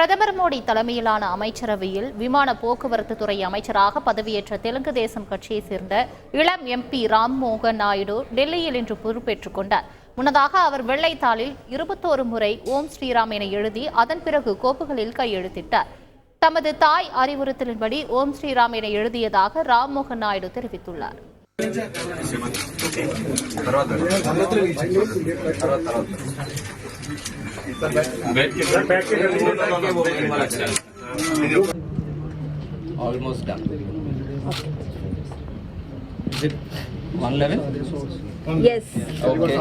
பிரதமர் மோடி தலைமையிலான அமைச்சரவையில் விமான போக்குவரத்து துறை அமைச்சராக பதவியேற்ற தெலுங்கு தேசம் கட்சியைச் சேர்ந்த இளம் எம்பி ராம்மோகன் நாயுடு டெல்லியில் இன்று பொறுப்பேற்றுக் கொண்டார். முன்னதாக அவர் வெள்ளைத்தாளில் இருபத்தோரு முறை ஓம் ஸ்ரீராம் என எழுதி அதன் பிறகு கோப்புகளில் கையெழுத்திட்டார். தமது தாய் அறிவுறுத்தலின்படி ஓம் ஸ்ரீராம் என எழுதியதாக ராம்மோகன் நாயுடு தெரிவித்துள்ளார். Almost done. Is it one level? Yes. Okay.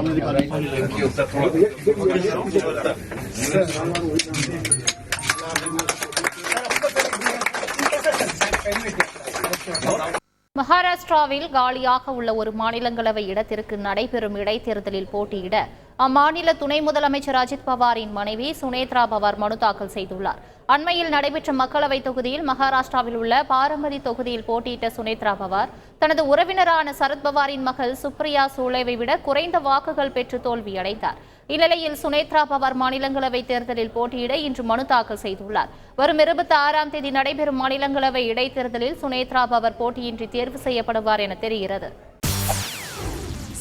Thank you. மகாராஷ்டிராவில் காலியாக உள்ள ஒரு மாநிலங்களவை இடத்திற்கு நடைபெறும் இடைத்தேர்தலில் போட்டியிட அம்மாநில துணை முதலமைச்சர் அஜித் பவாரின் மனைவி சுனேத்ரா பவார் மனு தாக்கல் செய்துள்ளார். அண்மையில் நடைபெற்ற மக்களவைத் தொகுதியில் மகாராஷ்டிராவில் உள்ள பாரம்பரி தொகுதியில் போட்டியிட்ட சுனேத்ரா பவார் தனது உறவினரான சரத் பவாரின் மகள் சுப்ரியா சூளேவை விட குறைந்த வாக்குகள் பெற்று தோல்வியடைந்தார். இந்நிலையில் சுனேத்ரா பவார் மாநிலங்களவை தேர்தலில் போட்டியிட இன்று மனு தாக்கல் செய்துள்ளார். வரும் இருபத்தி ஆறாம் தேதி நடைபெறும் மாநிலங்களவை இடைத்தேர்தலில் சுனேத்ரா பவார் போட்டியின்றி தேர்வு செய்யப்படுவார் என தெரிகிறது.